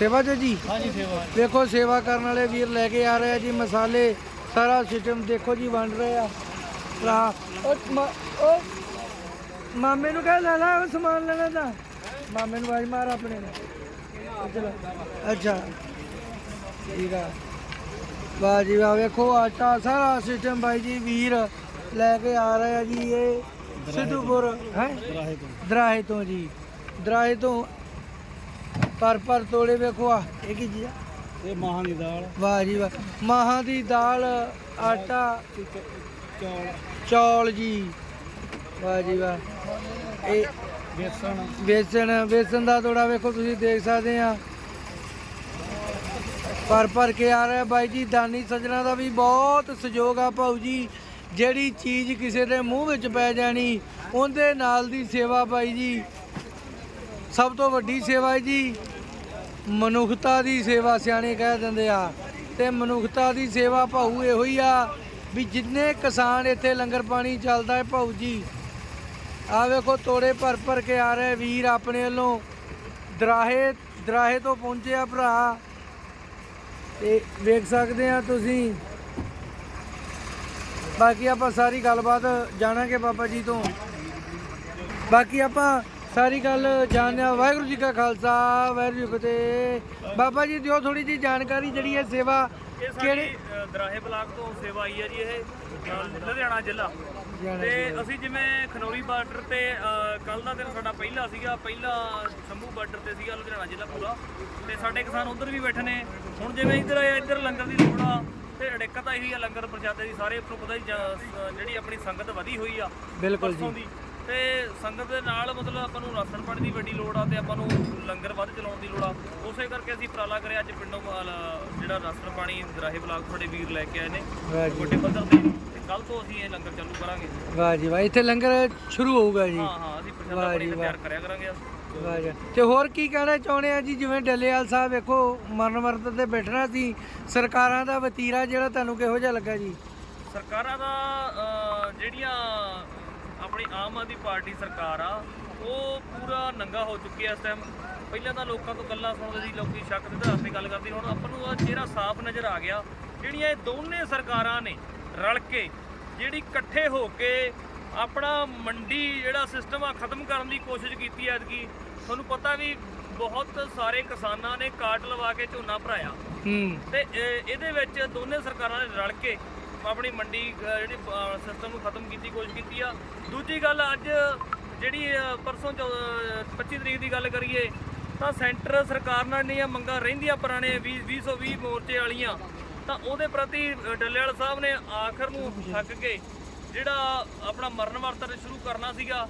ਸੇਵਾ 'ਚ ਜੀ? ਹਾਂਜੀ ਸੇਵਾ। ਦੇਖੋ ਸੇਵਾ ਕਰਨ ਵਾਲੇ ਵੀਰ ਲੈ ਕੇ ਆ ਰਹੇ ਆ ਜੀ ਮਸਾਲੇ ਸਾਰਾ ਸਿਸਟਮ ਦੇਖੋ ਜੀ ਵੰਡ ਰਹੇ ਆ। ਭਰਾ ਉਹ ਮਾਮੇ ਨੂੰ ਕਹਿ ਲੈ ਲੈ ਉਹ ਸਮਾਨ ਲੈਣਾ ਤਾਂ। ਮਾਮੇ ਨੂੰ ਆਵਾਜ਼ ਮਾਰ ਆਪਣੇ ਨੂੰ ਚਲੋ ਅੱਛਾ। ਠੀਕ ਆ। ਵਾਹ ਜੀ ਵਾਹ ਵੇਖੋ ਆਟਾ ਸਾਰਾ ਸਿਸਟਮ ਬਾਈ ਜੀ ਵੀਰ ਲੈ ਕੇ ਆ ਰਹੇ ਆ ਜੀ ਇਹ ਸਿੱਧੂਪੁਰ ਹੈ? ਦਰਾਹੇ ਤੋਂ ਜੀ। ਦਰਾਹੇ ਤੋਂ ਪਰ ਪਰ ਤੋੜੇ ਵੇਖੋ ਆ ਇਹ ਕੀ ਜੀ ਆ? ਇਹ ਮਾਹਾਂ ਦੀ ਦਾਲ ਵਾਹ ਜੀ ਵਾਹ। ਮਾਹਾਂ ਦੀ ਦਾਲ ਆਟਾ ਚੌਲ ਚੌਲ ਜੀ। ਵਾਹ ਜੀ ਵਾਹ। ਇਹ ਬੇਸਣ। ਵੇਸਣ ਵੇਸਣ ਦਾ ਤੋੜਾ ਵੇਖੋ ਤੁਸੀਂ ਦੇਖ ਸਕਦੇ ਆ। ਪਰ ਪਰ ਕੇ ਆ ਰਿਹਾ ਬਾਈ ਜੀ ਦਾਨੀ ਸੱਜਣਾ ਦਾ ਵੀ ਬਹੁਤ ਸਹਿਯੋਗ ਆ ਭਾਊ ਜੀ। ਜਿਹੜੀ ਚੀਜ਼ ਕਿਸੇ ਦੇ ਮੂੰਹ ਵਿੱਚ ਪੈ ਜਾਣੀ ਉਹਦੇ ਨਾਲ ਦੀ ਸੇਵਾ ਬਾਈ ਜੀ। ਸਭ ਤੋਂ ਵੱਡੀ ਸੇਵਾ ਹੈ ਜੀ। ਮਨੁੱਖਤਾ ਦੀ ਸੇਵਾ ਸਿਆਣੇ ਕਹਿ ਦਿੰਦੇ ਆ। ਤੇ ਮਨੁੱਖਤਾ ਦੀ ਸੇਵਾ ਭਾਊ ਇਹੋ ਹੀ ਆ ਵੀ ਜਿੰਨੇ ਕਿਸਾਨ ਇੱਥੇ ਲੰਗਰ ਪਾਣੀ ਚੱਲਦਾ ਹੈ ਭਾਊ ਜੀ। ਆ ਵੇਖੋ ਤੋੜੇ ਭਰ ਭਰ ਕੇ ਆ ਰਹੇ ਵੀਰ ਆਪਣੇ ਵੱਲੋਂ। ਦਰਾਹੇ ਦਰਾਹੇ ਤੋਂ ਪਹੁੰਚਿਆ ਭਰਾ। ਤੇ ਵੇਖ ਸਕਦੇ ਆ ਤੁਸੀਂ। ਬਾਕੀ ਆਪਾਂ ਸਾਰੀ ਗੱਲਬਾਤ ਜਾਣਾਂਗੇ ਬਾਬਾ ਜੀ ਤੋਂ। ਬਾਕੀ ਆਪਾਂ ਸਾਰੀ ਗੱਲ ਜਾਣਦੇ ਆ ਵਾਹਿਗੁਰੂ ਜੀ ਕਾ ਖਾਲਸਾ ਵਾਹਿਗੁਰੂ ਜੀ ਕੀ ਫਤਿਹ। ਬਾਬਾ ਜੀ ਦਿਓ ਥੋੜੀ ਜੀ ਜਾਣਕਾਰੀ ਜਿਹੜੀ ਹੈ ਸੇਵਾ ਕਿਹੜੇ ਦਰਾਹੇ ਬਲਾਕ ਤੋਂ ਸੇਵਾ ਆਈ ਹੈ ਜੀ ਇਹ ਲੁਧਿਆਣਾ ਜ਼ਿਲ੍ਹਾ। ਤੇ ਅਸੀਂ ਜਿਵੇਂ ਖਨੌਰੀ ਬਾਰਡਰ ਤੇ ਕੱਲ ਦਾ ਦਿਨ ਸਾਡਾ ਪਹਿਲਾ ਸੀਗਾ ਪਹਿਲਾ ਸ਼ੰਭੂ ਬਾਰਡਰ ਤੇ ਸੀਗਾ ਲੁਧਿਆਣਾ ਜ਼ਿਲ੍ਹਾ ਪੂਰਾ। ਤੇ ਸਾਡੇ ਕਿਸਾਨ ਉਧਰ ਵੀ ਬੈਠੇ ਨੇ। ਹੁਣ ਜਿਵੇਂ ਇੱਧਰ ਆਏ ਇੱਧਰ ਲੰਗਰ ਦੀ ਲੋੜ ਆ ਤੇ ਅੜਿੱਕਤ ਆਈ ਹੋਈ ਆ ਲੰਗਰ ਪ੍ਰਸ਼ਾਦੇ ਦੀ ਸਾਰੇ ਨੂੰ ਪਤਾ ਜਿਹੜੀ ਆਪਣੀ ਸੰਗਤ ਵਧੀ ਹੋਈ ਆ ਬਿਲਕੁਲ ਜੀ। ਤੇ ਸੰਗਤ ਦੇ ਨਾਲ ਮਤਲਬ ਆਪਾਂ ਨੂੰ ਰਾਸ਼ਨ ਪਾਣੀ ਦੀ ਵੱਡੀ ਲੋੜ ਆ ਤੇ ਆਪਾਂ ਨੂੰ ਲੰਗਰ ਵੱਧ ਚਲਾਉਣ ਦੀ ਲੋੜ ਆ। ਉਸੇ ਕਰਕੇ ਅਸੀਂ ਉਪਰਾਲਾ ਕਰਿਆ ਅੱਜ ਪਿੰਡੋਂ ਜਿਹੜਾ ਰਾਸ਼ਨ ਪਾਣੀ ਦਰਾਹੇ ਬਲਾਕ ਤੁਹਾਡੇ ਵੀਰ ਲੈ ਕੇ ਆਏ ਨੇ। ਵੱਡੇ ਪੱਧਰ ਤੇ ਕੱਲ ਤੋਂ ਅਸੀਂ ਇਹ ਲੰਗਰ ਚਾਲੂ ਕਰਾਂਗੇ। ਵਾਹ ਜੀ ਵਾਹ। ਇੱਥੇ ਲੰਗਰ ਸ਼ੁਰੂ ਹੋਊਗਾ ਜੀ। ਹਾਂ ਹਾਂ ਅਸੀਂ ਪ੍ਰਸ਼ਾਦਾ ਪਾਣੀ। ਤਿਆਰ ਕਰਿਆ ਕਰਾਂਗੇ ਵਾਹ ਜੀ। ਤੇ ਹੋਰ ਕੀ ਕਹਿਣਾ ਚਾਹੁੰਦੇ ਆ ਜੀ? ਜਿਵੇਂ ਡੱਲੇਵਾਲ ਸਾਹਿਬ ਵੇਖੋ ਮਰਨ ਵਰਤ ਤੇ ਬੈਠਣਾ ਸੀ। ਸਰਕਾਰਾਂ ਦਾ ਵਤੀਰਾ ਜਿਹੜਾ ਤੁਹਾਨੂੰ ਕਿਹੋ ਜਿਹਾ ਲੱਗਾ ਜੀ? ਸਰਕਾਰਾਂ ਦਾ ਜਿਹੜੀਆਂ ਆਪਣੀ ਆਮ ਆਦਮੀ ਪਾਰਟੀ ਸਰਕਾਰ ਆ ਉਹ ਪੂਰਾ ਨੰਗਾ ਹੋ ਚੁੱਕੀ ਹੈ ਇਸ ਟਾਈਮ ਪਹਿਲਾਂ ਤਾਂ ਲੋਕਾਂ ਤੋਂ ਗੱਲਾਂ ਸੁਣਦੇ ਸੀ ਲੋਕੀ ਸ਼ੱਕ ਦੇ ਆਧਾਰ ਤੇ ਗੱਲ ਕਰਦੇ ਹੁਣ ਆਪਾਂ ਨੂੰ ਉਹ ਚਿਹਰਾ ਸਾਫ਼ ਨਜ਼ਰ ਆ ਗਿਆ। ਜਿਹੜੀਆਂ ਇਹ ਦੋਨੇ ਸਰਕਾਰਾਂ ਨੇ ਰਲ ਕੇ ਜਿਹੜੀ ਇਕੱਠੇ ਹੋ ਕੇ ਆਪਣਾ ਮੰਡੀ ਜਿਹੜਾ ਸਿਸਟਮ ਆ ਖਤਮ ਕਰਨ ਦੀ ਕੋਸ਼ਿਸ਼ ਕੀਤੀ ਹੈ ਐਤਕੀ ਤੁਹਾਨੂੰ ਪਤਾ ਵੀ ਬਹੁਤ ਸਾਰੇ ਕਿਸਾਨਾਂ ਨੇ ਕਾਟ ਲਵਾ ਕੇ ਝੋਨਾ ਭਰਾਇਆ। ਹੂੰ। ਤੇ ਇਹ- ਇਹਦੇ ਵਿੱਚ ਦੋਨੇ ਸਰਕਾਰਾਂ ਨੇ ਰਲ ਕੇ ਆਪਣੀ ਮੰਡੀ ਜਿਹੜੀ ਸਿਸਟਮ ਨੂੰ ਖਤਮ ਕੀਤੀ ਕੋਸ਼ਿਸ਼ ਕੀਤੀ ਆ। ਦੂਜੀ ਗੱਲ ਅੱਜ ਜਿਹੜੀ ਪਰਸੋਂ ਚੌ- ਅਹ, 25 ਤਰੀਕ ਦੀ ਗੱਲ ਕਰੀਏ ਤਾਂ ਸੈਂਟਰ ਸਰਕਾਰ ਨਾਲ ਜਿਹੜੀਆਂ ਮੰਗਾਂ ਰਹਿੰਦੀਆਂ ਪੁਰਾਣੇ 20 2020 ਮੋਰਚੇ ਵਾਲੀਆਂ ਤਾਂ ਉਹਦੇ ਪ੍ਰਤੀ ਅਹ, ਡੱਲੇਵਾਲ ਸਾਹਿਬ ਨੇ ਆਖਰ ਨੂੰ ਥੱਕ ਕੇ ਜਿਹੜਾ ਆਪਣਾ ਮਰਨ ਵਰਤਨ ਸ਼ੁਰੂ ਕਰਨਾ ਸੀਗਾ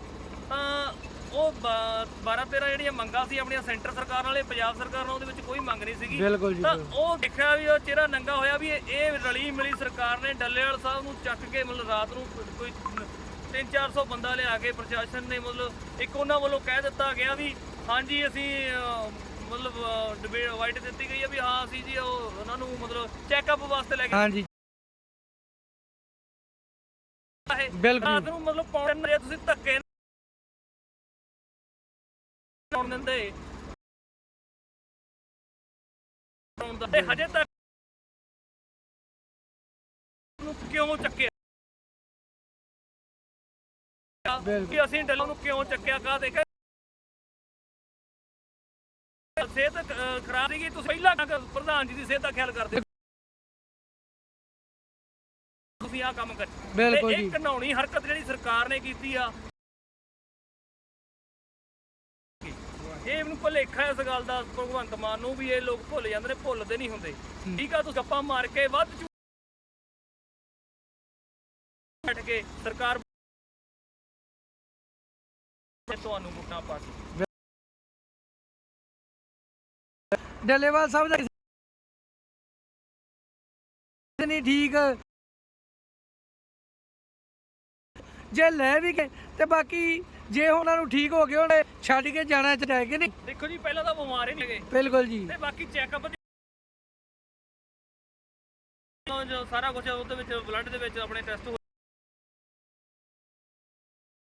ਤਾਂ ਉਹ 12 13 ਜਿਹੜੀਆਂ ਮੰਗਾਂ ਸੀ ਆਪਣੀਆਂ ਸੈਂਟਰ ਸਰਕਾਰ ਨਾਲੇ ਪੰਜਾਬ ਸਰਕਾਰ ਨਾਲ ਉਹਦੇ ਵਿੱਚ ਕੋਈ ਮੰਗ ਨਹੀਂ ਸੀਗੀ। ਬਿਲਕੁਲ ਜੀ ਤਾਂ ਉਹ ਦੇਖਿਆ ਵੀ ਉਹ ਚਿਹਰਾ ਨੰਗਾ ਹੋਇਆ ਵੀ ਇਹ ਰਲੀ ਮਿਲੀ ਸਰਕਾਰ ਨੇ ਡੱਲੇਵਾਲ ਸਾਹਿਬ ਨੂੰ ਚੱਕ ਕੇ ਮਤਲਬ ਰਾਤ ਨੂੰ ਕੋਈ 3-400 ਬੰਦਾ ਲਿਆ ਕੇ ਪ੍ਰਸ਼ਾਸਨ ਨੇ ਮਤਲਬ ਇੱਕ ਉਹਨਾਂ ਵੱਲੋਂ ਕਹਿ ਦਿੱਤਾ ਗਿਆ ਵੀ ਹਾਂਜੀ ਅਸੀਂ ਮਤਲਬ ਡਿਬੇਟ ਵਾਈਟ ਦਿੱਤੀ ਗਈ ਹੈ ਵੀ ਹਾਂ ਅਸੀਂ ਜੀ ਉਹ ਉਹਨਾਂ ਨੂੰ ਮਤਲਬ ਚੈੱਕਅਪ ਵਾਸਤੇ ਲੈ ਕੇ ਹਾਂਜੀ। ਬਿਲਕੁਲ। ਰਾਤ ਨੂੰ ਮਤਲਬ ਪੌਣ ਤੁਸੀਂ ਧੱਕੇ ਪਾਉਣ ਦਿੰਦੇ। ਪਾਉਣ ਦਾ- ਤੇ ਹਜੇ ਤੱਕ ਨੂੰ ਕਿਉਂ ਚੱਕਿਆ? ਬਿਲਕੁਲ। ਕਿ ਅਸੀਂ ਡੱਲੋਂ ਨੂੰ ਕਿਉਂ ਚੱਕਿਆ? ਕਾ ਦੇਖਿਆ ਸਿਹਤ ਖਰਾਬ ਸੀਗੀ। ਤੁਸੀਂ ਪਹਿਲਾਂ ਪ੍ਰਧਾਨ ਜੀ ਦੀ ਸਿਹਤ ਦਾ ਖਿਆਲ ਕਰਦੇ। ਤੁਸੀਂ ਆ ਕੰਮ ਕਰ ਬਿਲਕੁਲ ਜੀ। ਇਹ ਘਿਨਾਉਣੀ ਹਰਕਤ ਜਿਹੜੀ ਸਰਕਾਰ ਨੇ ਕੀਤੀ ਆ ਇਹ ਇਹਨੂੰ ਭੁਲੇਖਾ ਇਸ ਗੱਲ ਦਾ ਭਗਵੰਤ ਮਾਨ ਨੂੰ ਵੀ ਇਹ ਲੋਕ ਭੁੱਲ ਜਾਂਦੇ ਨੇ ਭੁੱਲਦੇ ਨਹੀਂ ਹੁੰਦੇ। ਠੀਕ ਆ ਤੁਸੀਂ ਗੱਪਾਂ ਮਾਰ ਕੇ ਵੱਧ ਝੂ- ਬੈਠ ਕੇ ਸਰਕਾਰ ਤੁਹਾਨੂੰ ਵੋਟਾਂ ਪਾ ਕੇ ਡੱਲੇਵਾਲ ਸਾਹਿਬ ਦਾ ਨਹੀਂ ਠੀਕ। ਜੇ ਲੈ ਵੀ ਗਏ ਤੇ ਬਾਕੀ ਜੇ ਉਹਨਾਂ ਨੂੰ ਠੀਕ ਹੋ ਗਏ ਉਹਨੇ ਛੱਡ ਕੇ ਜਾਣਾ ਚਾਹੀਦਾ ਕਿ ਨਹੀਂ। ਦੇਖੋ ਜੀ ਪਹਿਲਾਂ ਤਾਂ ਬਿਮਾਰ ਹੀ ਨਹੀਂ ਗਏ ਬਿਲਕੁਲ ਜੀ। ਤੇ ਬਾਕੀ ਚੈੱਕਅਪ ਜੋ ਸਾਰਾ ਕੁਝ ਉਹਦੇ ਵਿੱਚ ਬਲੱਡ ਦੇ ਵਿੱਚ ਆਪਣੇ ਟੈਸਟ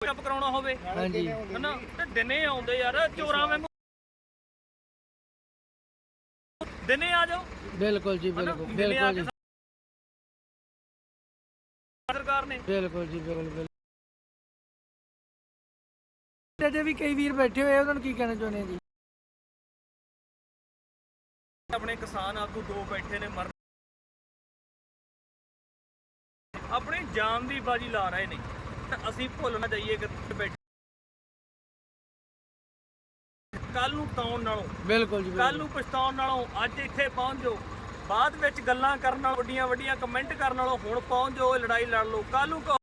ਚੈੱਕਅਪ ਕਰਾਉਣਾ ਹੋਵੇ। ਹਾਂਜੀ। ਹਨਾ? ਤੇ ਦਿਨੇ ਆਉਂਦੇ ਯਾਰ ਚੋਰਾਂ ਵਾਂਗੂ ਦਿਨੇ ਆ ਜਾਓ। ਬਿਲਕੁਲ ਜੀ? ਬਿਲਕੁਲ ਬਿਲਕੁਲ ਜੀ। ਸਰਕਾਰ ਨੇ ਬਿਲਕੁਲ ਜੀ ਬਿਲਕੁਲ। ਜੇ ਵੀ ਕਈ ਵੀਰ ਬੈਠੇ ਹੋਏ ਆ, ਉਹਨਾਂ ਨੂੰ ਕੀ ਕਹਿਣਾ ਚਾਹੁੰਦੇ ਆ ਜੀ? ਆਪਣੇ ਕਿਸਾਨ ਆਗੂ ਦੋ ਬੈਠੇ ਨੇ ਮਰ ਆਪਣੀ ਜਾਨ ਦੀ ਬਾਜੀ ਲਾ ਰਹੇ ਨੇ। ਤਾਂ ਅਸੀਂ ਭੁੱਲ ਨਾ ਜਾਈਏ ਕਿ ਬੈਠੇ ਕੱਲ ਨੂੰ ਤਾਉਣ ਨਾਲੋਂ ਬਿਲਕੁਲ ਜੀ ਕੱਲ ਨੂੰ ਪਛਤਾਉਣ ਨਾਲੋਂ ਅੱਜ ਇੱਥੇ ਪਹੁੰਚ ਜਾਓ। ਬਾਅਦ ਵਿੱਚ ਗੱਲਾਂ ਕਰਨ ਨਾਲ ਵੱਡੀਆਂ ਵੱਡੀਆਂ ਕਮੈਂਟ ਕਰਨ ਨਾਲੋਂ ਹੁਣ ਪਹੁੰਚ ਜਾਓ ਇਹ ਲੜਾਈ ਲੜ ਲਓ। ਕੱਲ ਨੂੰ ਕਹੋ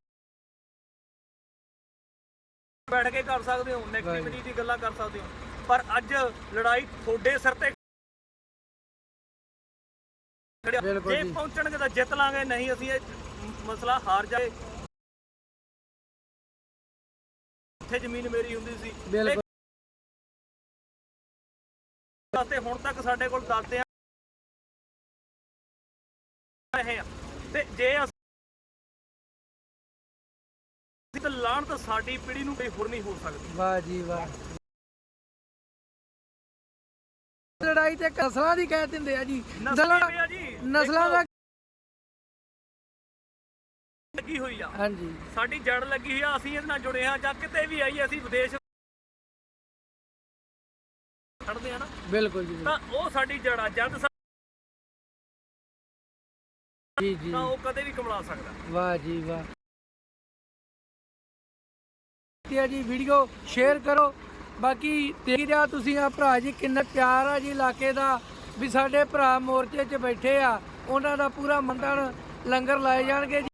ਬੈਠ ਕੇ ਕਰ ਸਕਦੇ ਹੋ ਨੈਗੇਟਿਵਿਟੀ ਦੀ ਗੱਲਾਂ ਕਰ ਸਕਦੇ ਹੋ। ਪਰ ਅੱਜ ਲੜਾਈ ਤੁਹਾਡੇ ਸਿਰ ਤੇ ਖੜਿਆ। ਜੇ। ਪਹੁੰਚਣਗੇ ਤਾਂ ਜਿੱਤ ਲਾਂਗੇ ਨਹੀਂ ਅਸੀਂ ਇਹ ਮਸਲਾ ਹਾਰ ਜਾਏ। ਇੱਥੇ ਜ਼ਮੀਨ ਮੇਰੀ ਹੁੰਦੀ ਸੀ। ਬਿਲਕੁਲ। ਤੇ ਹੁਣ ਤੱਕ ਸਾਡੇ ਕੋਲ ਦਾਤੇ ਆ ਰਹੇ ਆ। ਤੇ ਜੇ ਤਾਂ ਸਾਡੀ ਪੀੜ੍ਹੀ ਨੂੰ ਕੋਈ ਹੋਰ ਨਹੀਂ ਹੋ ਸਕਦੀ। ਵਾਹ ਜੀ ਵਾਹ। ਲੜਾਈ ਤੇ ਨਸਲਾਂ ਦੀ ਕਹਿ ਦਿੰਦੇ ਆ ਜੀ। ਨਸਲਾਂ ਨਸਲਾਂ ਵੀ ਆ ਜੀ? ਨਸਲਾਂ ਦਾ ਲੱਗੀ ਹੋਈ ਆ। ਹਾਂਜੀ। ਸਾਡੀ ਜੜ ਲੱਗੀ ਹੋਈ ਆ ਅਸੀਂ ਇਹਦੇ ਨਾਲ ਜੁੜੇ ਆ ਜਾਂ ਕਿਤੇ ਵੀ ਆਈਏ ਅਸੀਂ ਵਿਦੇਸ਼ ਖੜਦੇ ਆ ਨਾ। ਬਿਲਕੁਲ ਜੀ ਤਾਂ ਉਹ ਸਾਡੀ ਜੜ ਆ ਜਦ ਸਾ- ਜੀ ਜੀ। ਤਾਂ ਉਹ ਕਦੇ ਵੀ ਕਮਲਾ ਸਕਦਾ। ਵਾਹ ਜੀ ਵਾਹ। ਤੇ ਜੀ ਵੀਡੀਓ ਸ਼ੇਅਰ ਕਰੋ। ਬਾਕੀ ਦੇਖ ਰਿਹਾ ਤੁਸੀਂ ਆ ਭਰਾ ਜੀ, ਕਿੰਨਾ ਪਿਆਰ ਆ ਜੀ ਇਲਾਕੇ ਦਾ, ਵੀ ਸਾਡੇ ਭਰਾ ਮੋਰਚੇ 'ਚ ਬੈਠੇ ਆ। ਉਹਨਾਂ ਦਾ ਪੂਰਾ ਮੰਦਣ ਲੰਗਰ ਲਾਏ ਜਾਣਗੇ ਜੀ।